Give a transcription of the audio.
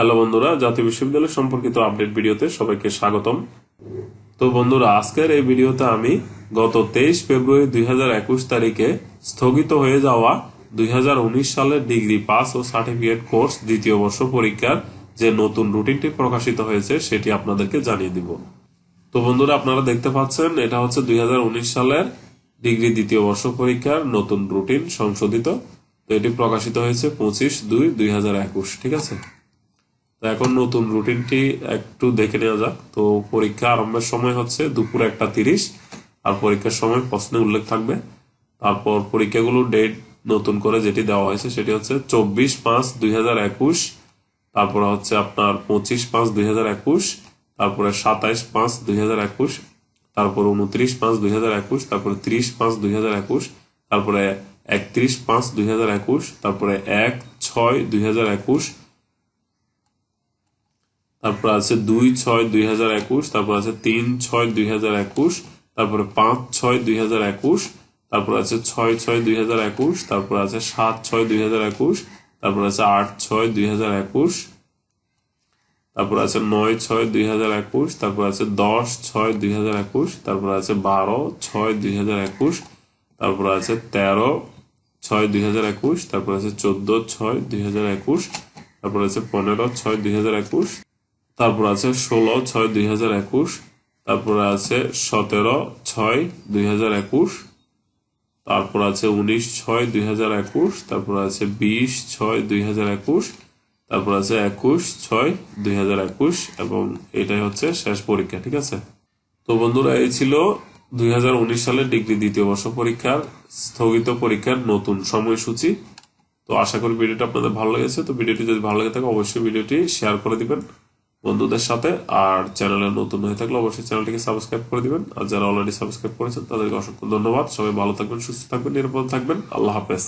Hello বন্ধুরা, জাতীয় বিশ্ববিদ্যালয় সম্পর্কিত আপডেট ভিডিওতে সবাইকে স্বাগতম। তো বন্ধুরা, আজকের এই ভিডিওতে আমি গত তেইশ ফেব্রুয়ারি দুই হাজার একুশ তারিখে স্থগিত হয়ে যাওয়া দুই হাজার উনিশ সালের ডিগ্রি পাস ও সার্টিফিকেট কোর্স দ্বিতীয় বর্ষ পরীক্ষার যে নতুন রুটিনটি প্রকাশিত হয়েছে, সেটি আপনাদেরকে জানিয়ে দিব। তো বন্ধুরা, আপনারা দেখতে পাচ্ছেন, এটা হচ্ছে দুই হাজার উনিশ সালের ডিগ্রি দ্বিতীয় বর্ষ পরীক্ষার নতুন রুটিন সংশোধিত। তো এটি প্রকাশিত হয়েছে পঁচিশ দুই দুই ঠিক আছে? তো এখন নতুন রুটিনটি একটু দেখে নেওয়া যাক। তো পরীক্ষা আরম্ভের সময় হচ্ছে দুপুর একটা তিরিশ, আর পরীক্ষার সময় প্রশ্নে উল্লেখ থাকবে। তারপর পরীক্ষাগুলো ডেট নতুন করে যেটি দেওয়া হয়েছে সেটি হচ্ছে চব্বিশ পাঁচ দুই হাজার একুশ, তারপরে হচ্ছে আপনার পঁচিশ পাঁচ দুই হাজার একুশ, তারপরে সাতাইশ পাঁচ দুই হাজার একুশ, তারপর উনত্রিশ পাঁচ দুই হাজার একুশ, তারপরে ত্রিশ পাঁচ দুই হাজার একুশ, তারপরে একত্রিশ পাঁচ দুই হাজার একুশ, তারপরে এক ছয় দুই হাজার একুশ তারপর আছে দুই ছয় দুই হাজার একুশ তারপর আছে তিন ছয় দুই হাজার একুশ তারপরে পাঁচ ছয় দুই হাজার একুশ তারপর আছে ছয় ছয় দুই হাজার একুশ তারপর আছে সাত ছয় দুই হাজার একুশ তারপর আছে আট ছয় দুই হাজার একুশ তারপর আছে নয় ছয় দুই হাজার একুশ তারপর আছে দশ ছয় দুই হাজার একুশ তারপর আছে বারো ছয় দুই হাজার একুশ তারপর আছে তেরো ছয় দুই হাজার একুশ তারপর আছে চোদ্দ ছয় দুই হাজার একুশ তারপর আছে পনেরো ছয় দুই হাজার একুশ তারপর আছে ষোলো ছয় দুই হাজার একুশ, তারপরে আছে সতেরো ছয় দুই হাজার একুশ, তারপর আছে উনিশ ছয় দুই হাজার একুশ, তারপর আছে বিশ ছয় দুই হাজার একুশ, তারপর আছে একুশ ছয় দুই হাজার একুশ এবং এটাই হচ্ছে শেষ পরীক্ষা, ঠিক আছে? তো বন্ধুরা, এই ছিল দুই হাজার উনিশ সালের ডিগ্রি দ্বিতীয় বর্ষ পরীক্ষার স্থগিত পরীক্ষার নতুন সময়সূচি। তো আশা করি ভিডিওটা আপনাদের ভালো লেগেছে। তো ভিডিওটি যদি ভালো লেগে থাকে, অবশ্যই ভিডিওটি শেয়ার করে দিবেন। বন্ধুদের সাথে আর চ্যানেলে নতুন হয়ে থাকলে অবশ্যই চ্যানেলটিকে সাবস্ক্রাইব করে দিবেন। আর যারা অলরেডি সাবস্ক্রাইব করেছেন, তাদেরকে অসংখ্য ধন্যবাদ। সবাই ভালো থাকবেন, সুস্থ থাকবেন, নিরাপদ থাকবেন। আল্লাহ হাফেজ।